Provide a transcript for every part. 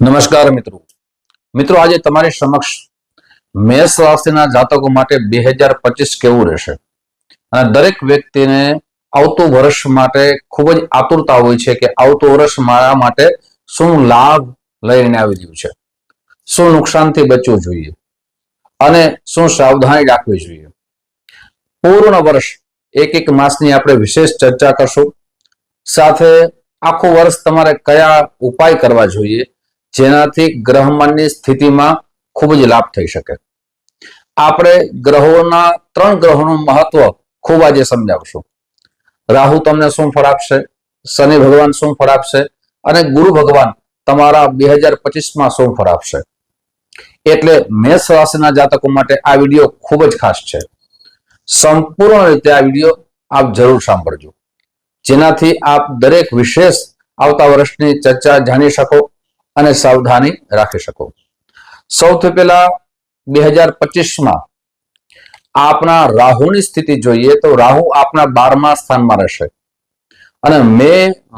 નમસ્કાર મિત્રો. મિત્રો, આજે તમારી સમક્ષ મેષ રાશિના જાતકો માટે બે હજાર પચીસ કેવું રહેશે? અને દરેક વ્યક્તિને આવતું વર્ષ માટે ખૂબ જ આતુરતા હોય છે કે આવતું વર્ષ મારા માટે શું લાભ લઈને આવી રહ્યું છે? શું નુકસાનથી બચવું જોઈએ? અને શું સાવધાની રાખવી જોઈએ? પૂર્ણ વર્ષ, એક એક માસની આપણે વિશેષ ચર્ચા કરશું. સાથે આખું વર્ષ તમારે કયા ઉપાય કરવા જોઈએ? જેનાથી ગ્રહમાનની સ્થિતિમાં ખૂબ જ લાભ થઈ શકે. આપણે ગ્રહોના ત્રણ ગ્રહોનું મહત્વ ખૂબ આજે સમજાવશું. રાહુ તમને શું ફળ આપશે? શનિ ભગવાન શું ફળ આપશે? અને ગુરુ ભગવાન તમારા બે હજાર પચીસમાં શું ફળ આપશે? એટલે મેષ રાશિના જાતકો માટે આ વીડિયો ખૂબ જ ખાસ છે. સંપૂર્ણ રીતે આ વીડિયો આપ જરૂર સાંભળજો. જેનાથી આપ દરેક વિશેષ આવતા વર્ષની ચર્ચા જાણી શકો અને સાવધાની રાખી શકો. સૌથી પહેલા બે હજાર પચીસમાં આપના રાહુની સ્થિતિ જોઈએ તો રાહુ આપના બારમા સ્થાનમાં રહેશે અને મે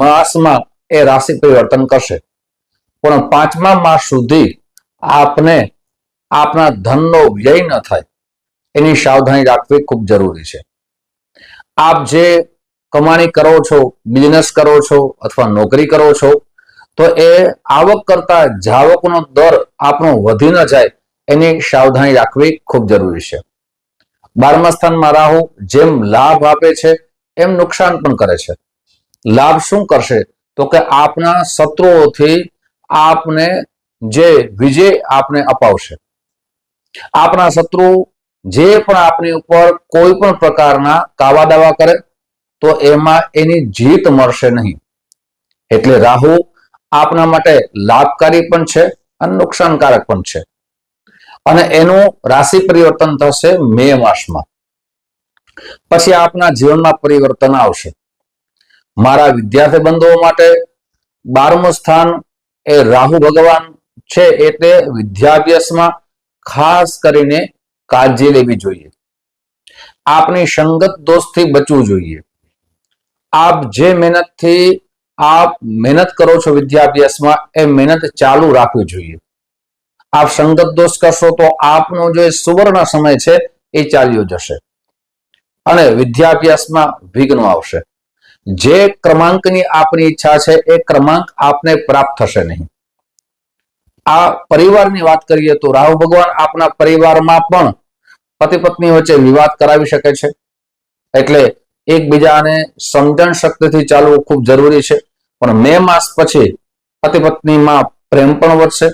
માસમાં એ રાશિ પરિવર્તન કરશે. પણ પાંચમા માસ સુધી આપને આપના ધનનો વ્યય ન થાય. એની સાવધાની રાખવી ખૂબ જરૂરી છે. આપ જે કમાણી કરો છો બિઝનેસ કરો છો અથવા નોકરી કરો છો તો એ આવક કરતા જાવકનો દર આપણો વધી ન જાય, એની સાવધાની રાખવી ખૂબ જરૂરી છે. બારમા સ્થાનમાં રાહુ જેમ લાભ આપે છે, એમ નુકસાન પણ કરે છે. લાભ શું કરશે? તો કે આપના શત્રુઓથી આપને જે વિજય આપને અપાવશે. આપના શત્રુ જે પણ આપની ઉપર કોઈ પણ પ્રકારના કાવા દાવા કરે, તો એમાં એની જીત મળશે નહીં. એટલે રાહુ આપના માટે લાભકારી પણ છે અને નુકસાનકારક પણ છે. અને એનું રાશિ પરિવર્તન થશે મે માસમાં. પછી આપના જીવનમાં પરિવર્તન આવશે. મારા વિદ્યાર્થી બંધુઓ માટે બારમું સ્થાન એ રાહુ ભગવાન છે એટલે વિદ્યાભ્યાસમાં ખાસ કરીને કાળજી લેવી જોઈએ. આપની સંગત દોષથી બચવું જોઈએ. આપ જે મહેનતથી આપ મહેનત કરો છો વિદ્યાભ્યાસમાં, એ મહેનત ચાલુ રાખવી જોઈએ. આપ સંગત દોષ કરશો તો આપનો જે સુવર્ણ સમય છે, એ ચાલ્યો જશે. અને વિદ્યાભ્યાસમાં વિઘ્નો આવશે. જે ક્રમાંકની આપની ઈચ્છા છે, એ ક્રમાંક આપને પ્રાપ્ત થશે નહીં. આ પરિવારની વાત કરીએ તો રાહુ ભગવાન આપના પરિવારમાં પણ પતિ પત્ની વચ્ચે વિવાદ કરાવી શકે છે. એટલે એકબીજાને સમજણ શક્તિથી ચાલવું ખૂબ જરૂરી છે. પણ મે માસ પછી પતિ પત્નીમાં પ્રેમ પણ વધશે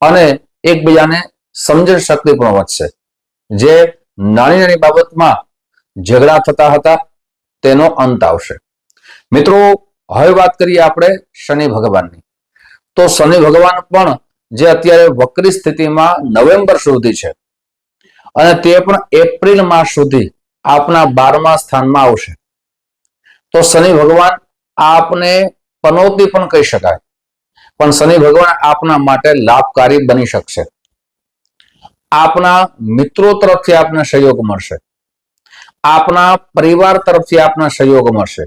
અને એકબીજાને સમજણ શક્તિ પણ વધશે. જે નાની નાની બાબતમાં ઝઘડા થતા હતા, તેનો અંત આવશે. મિત્રો, હવે વાત કરીએ આપણે શનિ ભગવાનની. તો શનિ ભગવાન પણ જે અત્યારે વક્રી સ્થિતિમાં નવેમ્બર સુધી છે અને તે પણ એપ્રિલ માસ સુધી આપના બારમા સ્થાનમાં આવશે. તો શનિ ભગવાન આપને પનોતી પણ કહી શકાય. પણ શનિ ભગવાન આપના માટે લાભકારી બની શકશે. આપના મિત્રો તરફથી આપને સહયોગ મળશે. આપના પરિવાર તરફથી આપના સહયોગ મળશે.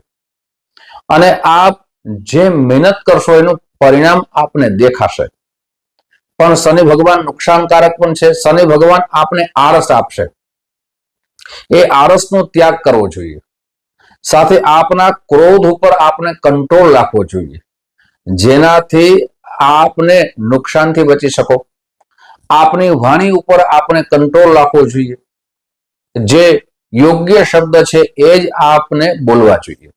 અને આપ જે મહેનત કરશો એનું પરિણામ આપને દેખાશે. પણ શનિ ભગવાન નુકસાનકારક પણ છે. શનિ ભગવાન આપને આળસ આપશે. એ આળસનો ત્યાગ કરવો જોઈએ. સાથે આપના ક્રોધ ઉપર આપને કંટ્રોલ રાખવો જોઈએ. જેનાથી આપને નુકસાનથી બચી શકો. આપની વાણી ઉપર આપણે કંટ્રોલ રાખવો જોઈએ. જે યોગ્ય શબ્દ છે એ જ આપને બોલવા જોઈએ.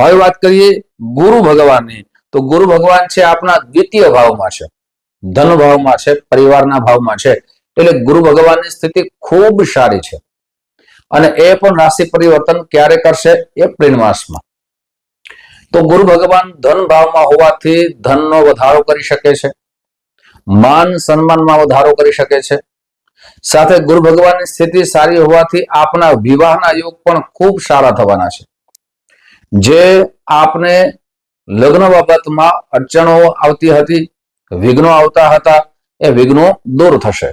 હવે વાત કરીએ ગુરુ ભગવાનની. તો ગુરુ ભગવાન છે આપના દ્વિતીય ભાવમાં છે. ધન ભાવમાં છે, પરિવારના ભાવમાં છે. એટલે ગુરુ ભગવાનની સ્થિતિ ખૂબ સારી છે. અને એ પણ રાશિ પરિવર્તન ક્યારે કરશે? એપ્રિલ માસમાં. તો ગુરુ ભગવાન ધન ભાવમાં હોવાથી ધનનો વધારો કરી શકે છે. માન સન્માનમાં વધારો કરી શકે છે. સાથે ગુરુ ભગવાનની સ્થિતિ સારી હોવાથી આપના વિવાહના યોગ પણ ખૂબ સારા થવાના છે. જે આપને લગ્ન બાબતમાં અડચણો આવતી હતી, વિઘ્નો આવતા હતા, એ વિઘ્નો દૂર થશે.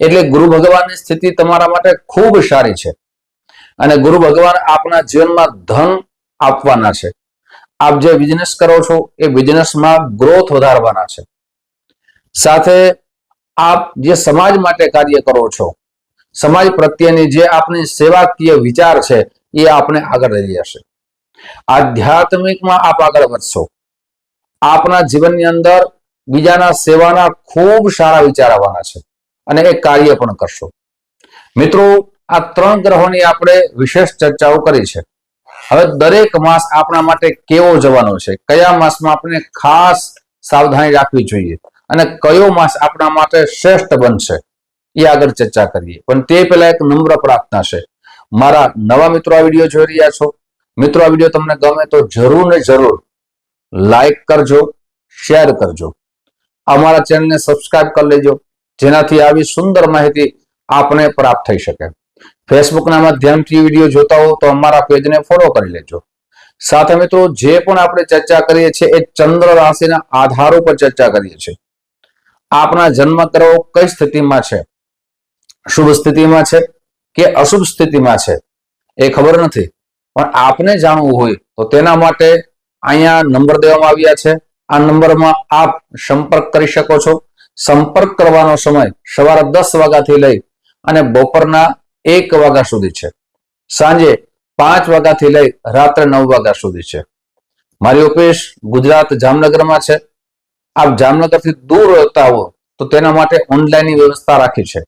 એટલે ગુરુ ભગવાનની સ્થિતિ તમારા માટે ખૂબ સારી છે. અને ગુરુ ભગવાન આપના જીવનમાં ધન આપવાના છે. આપ જે બિઝનેસ કરો છો, એ બિઝનેસમાં ગ્રોથ વધારવાના છે. સાથે આપ જે સમાજ માટે કાર્ય કરો છો, સમાજ પ્રત્યેની જે આપની સેવાકીય વિચાર છે, એ આપને આગળ લઈ જશે. આધ્યાત્મિકમાં આપ આગળ વધશો. આપના જીવનની અંદર બીજાના સેવાના ખૂબ સારા વિચાર આવવાના છે. અને એ કાર્ય પણ કરશો. મિત્રો, આ ત્રણ ગ્રહોની આપણે વિશેષ ચર્ચાઓ કરી છે. હવે દરેક માસ આપણા માટે કેવો જવાનો છે? કયા માસમાં આપણે ખાસ સાવધાની રાખવી જોઈએ? અને કયો માસ આપણા માટે શ્રેષ્ઠ બનશે? એ આગળ ચર્ચા કરીએ. પણ તે પહેલા એક નમ્ર પ્રાર્થના છે. મારા નવા મિત્રો આ વીડિયો જોઈ રહ્યા છો. મિત્રો, આ વીડિયો તમને ગમે તો જરૂર ને જરૂર લાઈક કરજો, શેર કરજો. અમારા ચેનલને સબસ્ક્રાઇબ કરી લેજો. જેનાથી આવી સુંદર માહિતી આપને પ્રાપ્ત થઈ શકે. ફેસબુકના માધ્યમથી વીડિયો જોતા હો તો અમારા પેજને ફોલો કરી લેજો. સાથે મિત્રો, જે પણ આપણે ચર્ચા કરીએ છીએ એ ચંદ્ર રાશિના આધાર ઉપર ચર્ચા કરીએ છીએ. આપના જન્મ ગ્રહો કઈ સ્થિતિમાં છે? શુભ સ્થિતિમાં છે કે અશુભ સ્થિતિમાં છે? એ ખબર નથી. પણ આપને જાણવું હોય તો તેના માટે અહીંયા નંબર દેવામાં આવ્યા છે. આ નંબરમાં આપ સંપર્ક કરી શકો છો. સંપર્ક કરવાનો સમય સવારે દસ વાગ્યાથી લઈ અને બપોરના એક વાગ્યા સુધી છે. સાંજે પાંચ વાગ્યાથી લઈ રાત્રે નવ વાગ્યા સુધી છે. મારી ઓફિસ ગુજરાત જામનગરમાં છે. આપ જામનગરથી દૂર રહેતા હો તો તેના માટે ઓનલાઈનની વ્યવસ્થા રાખી છે.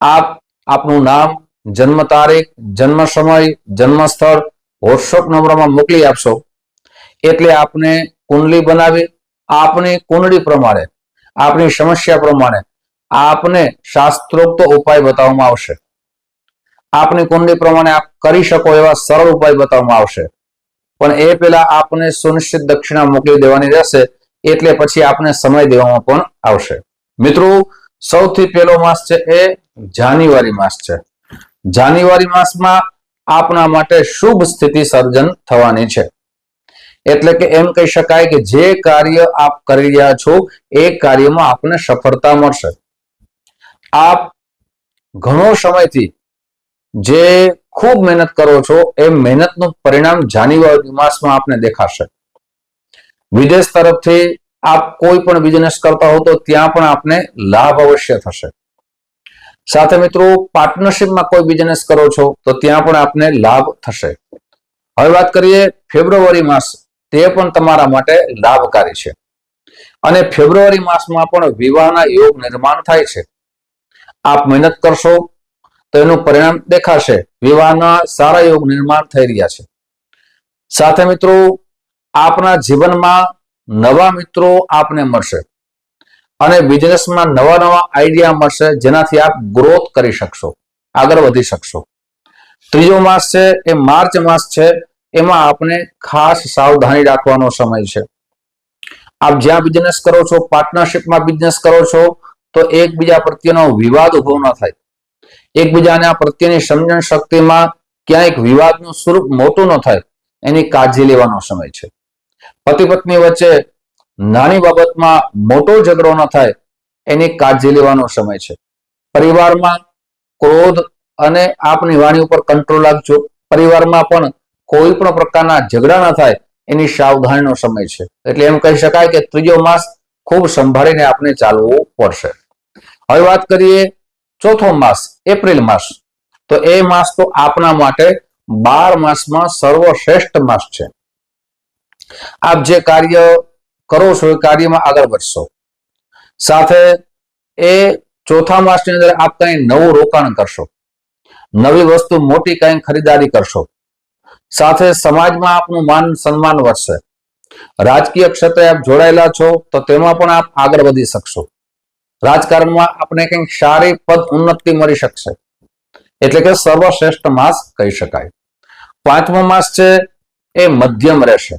આપ આપનું નામ, જન્મ તારીખ, જન્મ સમય જન્મ સ્થળ વોટ્સઅપ નંબરમાં મોકલી આપશો. એટલે આપને કુંડલી બનાવી, આપની કુંડળી પ્રમાણે આપની સમસ્યા પ્રમાણે આપને શાસ્ત્રોક્ત ઉપાય બતાવવામાં આવશે. આપની કુંડલી પ્રમાણે આપ કરી શકો એવા સરળ ઉપાય બતાવવામાં આવશે. પણ એ પહેલા આપને સુનિશ્ચિત દક્ષિણા મોકલી દેવાની રહેશે, એટલે પછી આપને સમય દેવામાં પણ આવશે. મિત્રો, સૌથી પહેલો માસ છે એ જાન્યુઆરી માસ છે. જાન્યુઆરી માસમાં આપના માટે શુભ સ્થિતિ સર્જન થવાની છે. એટલે કે એમ કહી શકાય કે જે કાર્ય આપ કરી રહ્યા છો, એ કાર્યમાં આપને સફળતા મળશે. આપ ઘણો સમયથી જે ખૂબ મહેનત કરો છો, એ મહેનતનું પરિણામ જાન્યુઆરી માસમાં આપને દેખાશે. વિદેશ તરફથી આપ કોઈ પણ બિઝનેસ કરતા હો તો ત્યાં પણ આપને લાભ અવશ્ય થશે. સાથે મિત્રો પાર્ટનરશિપમાં કોઈ બિઝનેસ કરો છો તો ત્યાં પણ આપને લાભ થશે. હવે વાત કરીએ ફેબ્રુઆરી માસ તે પણ તમારા માટે લાભકારી છે. અને ફેબ્રુઆરી માસમાં પણ વિવાહના યોગ નિર્માણ થાય છે. આપ મહેનત કરશો તો એનું પરિણામ દેખાશે. વિવાહના સારા યોગ નિર્માણ થઈ રહ્યા છે. સાથે મિત્રો, આપના જીવનમાં નવા મિત્રો આપને મળશે. અને બિઝનેસમાં નવા નવા આઈડિયા મળશે જેનાથી આપ ગ્રોથ કરી શકશો. આગળ વધી શકશો. ત્રીજો માસ છે, એ માર્ચ માસ છે. એમાં આપણે ખાસ સાવધાની રાખવાનો સમય છે. આપ જ્યાં બિઝનેસ કરો છો પાર્ટનરશિપમાં બિઝનેસ કરો છો, તો એકબીજા પ્રત્યેનો વિવાદ ઊભો ન થાય. એકબીજાના પ્રત્યેની સમજણ શક્તિમાં ક્યાંક વિવાદનું સ્વરૂપ મોટું ન થાય, એની કાળજી લેવાનો સમય છે. પતિ પત્ની વચ્ચે નાની બાબતમાં મોટો ઝઘડો ન થાય, એની કાળજી લેવાનો સમય છે. પરિવારમાં ક્રોધ અને આપની વાણી ઉપર કંટ્રોલ રાખજો. પરિવારમાં પણ કોઈ પણ પ્રકારના ઝઘડા ન થાય, એની સાવધાનીનો સમય છે. એટલે એમ કહી શકાય કે ત્રીજો માસ ખૂબ સંભાળીને આપણે ચાલવું પડશે. હવે વાત કરીએ ચોથો માસ, એપ્રિલ માસ. તો એ માસ તો આપના માટે બાર માસમાં સર્વશ્રેષ્ઠ માસ છે. આપ જે કાર્ય કરો છો એ કાર્યમાં આગળ વધશો. સાથે એ ચોથા માસની અંદર આપ કંઈ નવું રોકાણ કરશો. નવી વસ્તુ મોટી કંઈ ખરીદારી કરશો. સાથે સમાજમાં આપનું માન સન્માન વધશે. રાજકીય ક્ષેત્રે આપ જોડાયેલા છો, તો તેમાં પણ આપ આગળ વધી શકશો. રાજકારણમાં આપણે કંઈક સારી પદ ઉન્નતિ મળી શકશે. એટલે કે સર્વશ્રેષ્ઠ માસ કહી શકાય. પાંચમો માસ છે, એ મધ્યમ રહેશે.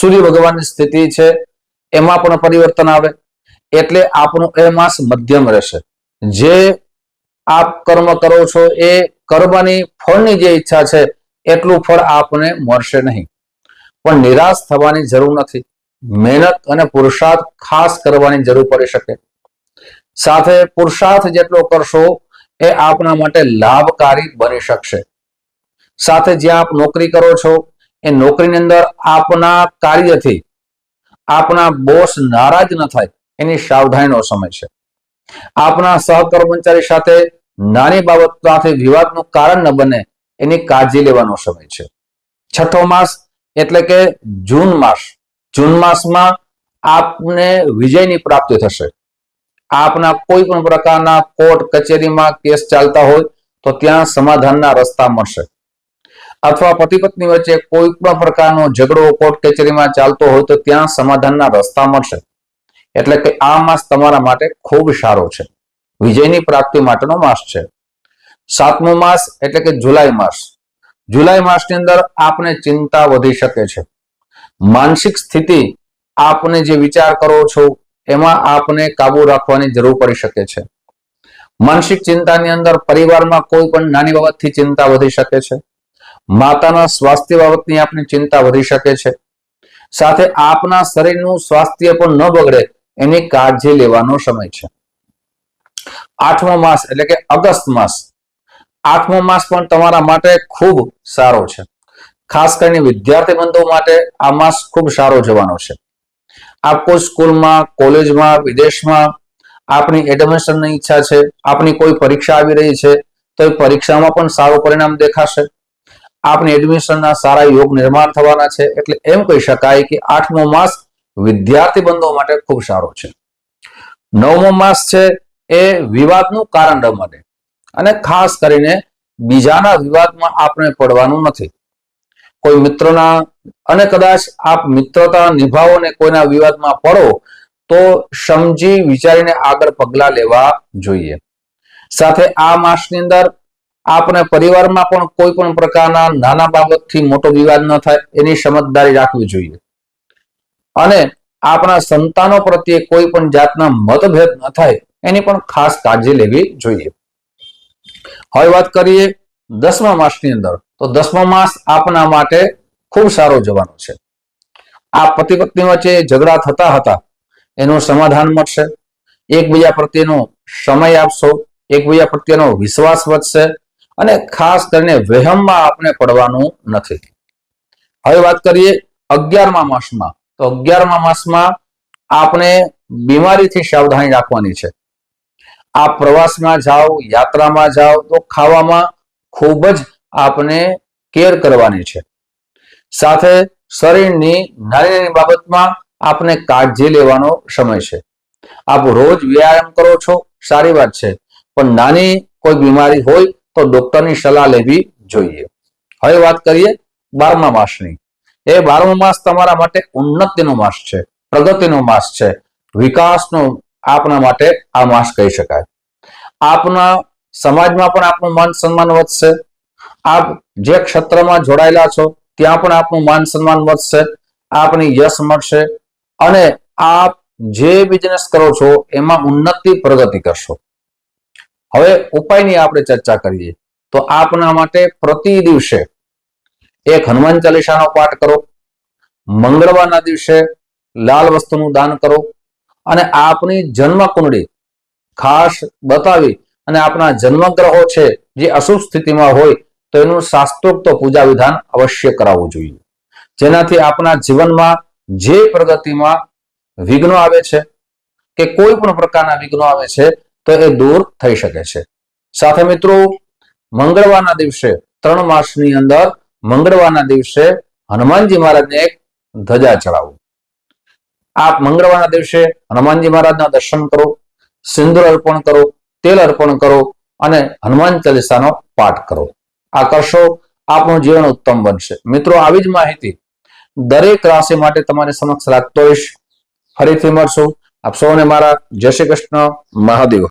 સૂર્ય ભગવાનની સ્થિતિ છે, એમાં પણ પરિવર્તન આવે. એટલે આપણું એ માસ મધ્યમ રહેશે. જે આપ કર્મ કરો છો, એ કર્મની ફળની જે ઈચ્છા છે એટલું ફળ આપને મળશે નહીં. પણ નિરાશ થવાની જરૂર નથી. મહેનત અને પુરુષાર્થ ખાસ કરવાની જરૂર પડી શકે. સાથે પુરુષાર્થ જેટલો કરશો એ આપના માટે લાભકારી બની શકશે. સાથે જ્યાં આપ નોકરી કરો છો, એ નોકરીની અંદર આપના કાર્યથી આપના બોસ નારાજ ન થાય એની સાવધાનીનો સમય છે. આપના સહકર્મચારી સાથે નાની બાબતમાંથી વિવાદનું કારણ ન બને એની કાળજી લેવાનો સમય છે. છઠ્ઠો માસ એટલે કે જૂન માસ. જૂન માસમાં આપને વિજયની પ્રાપ્તિ થશે. આપના કોઈ પણ પ્રકારના કોર્ટ, કચેરીમાં કેસ ચાલતા હોય તો ત્યાં સમાધાનના રસ્તા મળશે. અથવા પતિ પત્ની વચ્ચે કોઈ પણ પ્રકારનો ઝઘડો કોર્ટ, કચેરીમાં ચાલતો હોય તો ત્યાં સમાધાનના રસ્તા મળશે. એટલે કે આ માસ તમારા માટે ખૂબ સારો છે. વિજયની પ્રાપ્તિ માટેનો માસ છે. સાતમો માસ એટલે કે જુલાઈ માસ. જુલાઈ માસની અંદર આપને ચિંતા વધી શકે છે. માનસિક સ્થિતિ આપને જે વિચાર કરો છો, એમાં આપને કાબુ રાખવાની જરૂર પડી શકે છે. માનસિક ચિંતાની અંદર પરિવારમાં કોઈ પણ નાની બાબતથી ચિંતા વધી શકે છે. માતાના સ્વાસ્થ્ય બાબતની આપની ચિંતા વધી શકે છે. સાથે આપના શરીરનું સ્વાસ્થ્ય પણ ન બગડે એની કાળજી લેવાનો સમય છે. આઠમો માસ એટલે કે અગસ્ત માસ. આઠમો માસ પણ તમારા માટે ખૂબ સારો છે. ખાસ કરીને વિદ્યાર્થી બંધુ માટે આ માસ ખૂબ સારો જવાનો છે. આપ કોઈ સ્કૂલમાં, કોલેજમાં, વિદેશમાં, આપની એડમિશનની ઈચ્છા છે, આપની કોઈ પરીક્ષા આવી રહી છે, તો એ પરીક્ષામાં પણ સારું પરિણામ દેખાશે. આપની એડમિશનના સારા યોગ નિર્માણ થવાના છે, એટલે એમ કહી શકાય કે આઠમો માસ વિદ્યાર્થી બંધુઓ માટે ખૂબ સારો છે. નવમો માસ છે એ વિવાદનું કારણ રમતે અને ખાસ કરીને બીજાના વિવાદમાં આપણે પડવાનું નથી. કોઈ મિત્રના અને કદાચ આપ મિત્રતા નિભાવો ને કોઈના વિવાદમાં પડો, તો સમજી વિચારીને આગળ પગલા લેવા જોઈએ. સાથે આ માસની અંદર આપણે પરિવારમાં પણ કોઈ પણ પ્રકારના નાના બાબતથી મોટો વિવાદ ન થાય એની સમજદારી રાખવી જોઈએ. અને આપણા સંતાનો પ્રત્યે કોઈ પણ જાતના મતભેદ ન થાય એની પણ ખાસ કાળજી લેવી જોઈએ. હવે વાત કરીએ દસમા માસની અંદર. તો દસમા માસ આપના માટે ખૂબ સારો જવાનો છે. આ પતિ પત્ની વચ્ચે ઝઘડા થતા હતા. એનું સમાધાન મળશે. એકબીજા પ્રત્યેનો સમય આપશો. એકબીજા પ્રત્યેનો વિશ્વાસ વધશે. અને ખાસ કરીને વહેમમાં આપણે પડવાનું નથી. હવે વાત કરીએ અગિયારમા માસમાં. તો અગિયારમા માસમાં આપણે બીમારીથી સાવધાની રાખવાની છે. આ પ્રવાસમાં જાઓ, યાત્રામાં જાઓ તો ખાવામાં ખૂબ જ આપણે કેર કરવાની છે. સાથે શરીરની નાની નાની બાબતમાં આપને કાળજી લેવાનો સમય છે. આપ રોજ વ્યાયામ કરો છો, સારી વાત છે. પણ નાની કોઈ બીમારી હોય તો ડોક્ટરની સલાહ લેવી જોઈએ. હવે વાત કરીએ બારમા માસની. એ બારમો માસ તમારા માટે ઉન્નતિનો માસ છે, પ્રગતિનો માસ છે. વિકાસનો આપના માટે આ માસ કહી શકાય. આપના સમાજમાં પણ આપનું માન સન્માન વધશે. આપ જે ક્ષેત્રમાં જોડાયેલા છો, ત્યાં પણ આપનું માન સન્માન વધશે, આપની યશ મળશે અને આપ જે બિઝનેસ કરો છો, એમાં ઉન્નતિ પ્રગતિ કરશો. હવે ઉપાયની આપણે ચર્ચા કરીએ. તો આપના માટે પ્રતિ દિવસે એક હનુમાન ચાલીસાનો પાઠ કરો. મંગળવારના દિવસે લાલ વસ્તુનું દાન કરો. અને આપની જન્મ કુંડળી ખાસ બતાવી અને આપણા જન્મગ્રહો છે જે અશુભ સ્થિતિમાં હોય તો એનું શાસ્ત્રોક્ત પૂજા વિધાન અવશ્ય કરાવવું જોઈએ. જેનાથી આપણા જીવનમાં જે પ્રગતિમાં વિઘ્નો આવે છે કે કોઈ પણ પ્રકારના વિઘ્નો આવે છે તો એ દૂર થઈ શકે છે. સાથે મિત્રો, મંગળવારના દિવસે, ત્રણ માસની અંદર મંગળવારના દિવસે હનુમાનજી મહારાજને એક ધજા ચડાવો. આપ મંગળવારના દિવસે હનુમાનજી મહારાજના દર્શન કરો, સિંદૂર અર્પણ કરો, તેલ અર્પણ કરો અને હનુમાન ચાલીસાનો પાઠ કરો. આ કરશો, આપનું જીવન ઉત્તમ બનશે. મિત્રો, આવી જ માહિતી દરેક રાશિ માટે તમારી સમક્ષ રાખતો હોઈશ. ફરીથી મળશું. આપ સૌને મારા જય શ્રી કૃષ્ણ, મહાદેવ.